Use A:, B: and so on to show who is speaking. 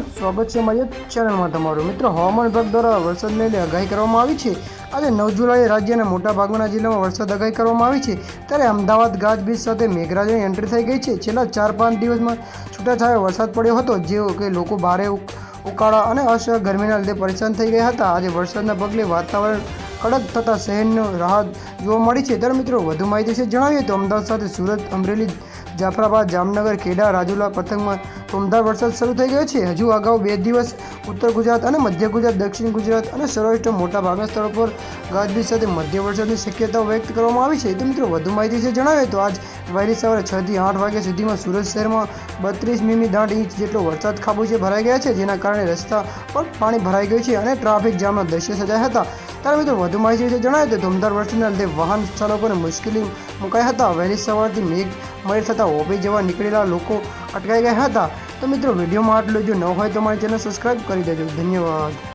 A: સ્વાગત છે મારી ચેનલમાં તમારું. મિત્રો, હવામાન વિભાગ દ્વારા વરસાદને લઈને આગાહી કરવામાં આવી છે. આજે નવ જુલાઈએ રાજ્યના મોટા ભાગના જિલ્લામાં વરસાદ આગાહી કરવામાં આવી છે. ત્યારે અમદાવાદ ગાજબીજ સાથે મેઘરાજાની એન્ટ્રી થઈ ગઈ છે. છેલ્લા ચાર પાંચ દિવસમાં છૂટાછવાયો વરસાદ પડ્યો હતો જે કે લોકો ભારે ઉકાળા અને અસહ્ય ગરમીના લીધે પરેશાન થઈ ગયા હતા. આજે વરસાદના પગલે વાતાવરણ કડક થતાં શહેરનો રાહત જોવા મળી છે. ત્યારે મિત્રો, વધુ માહિતી છે જણાવીએ તો અમદાવાદ સાથે સુરત, અમરેલી, જાફરાબાદ, જામનગર, ખેડા, રાજુલા, પતંગમાં ધોમધાર વરસાદ શરૂ થઈ ગયો છે. હજુ અગાઉ બે દિવસ ઉત્તર ગુજરાત અને મધ્ય ગુજરાત, દક્ષિણ ગુજરાત અને સૌરાષ્ટ્ર મોટા ભાગના સ્થળો પર ગાજવીજ સાથે મધ્ય વરસાદની શક્યતાઓ વ્યક્ત કરવામાં આવી છે. તો મિત્રો, વધુ માહિતી છે જણાવે તો આજ વહેલી સવારે છથી આઠ વાગ્યા સુધીમાં સુરત શહેરમાં બત્રીસ મીમી દાંઠ ઇંચ જેટલો વરસાદ ખાબોચે ભરાઈ ગયા છે, જેના કારણે રસ્તા પર પાણી ભરાઈ ગયું છે અને ટ્રાફિક જામના દ્રશ્ય સર્જાયા હતા. ત્યારે મિત્રો, વધુ માહિતી વિશે જણાવે તો ધોમધાર વરસાદના લીધે વાહન ચાલકોને મુશ્કેલી મુકાયા હતા. વહેલી સવારથી મેઘ મળી થતાં ઓફિસ જવા નીકળેલા લોકો અટકાઈ ગયા હતા. તો મિત્રો વિડીયોમાં આટલું જો. ન હોય તો મારી ચેનલ સબસ્ક્રાઈબ કરી દેજો. ધન્યવાદ.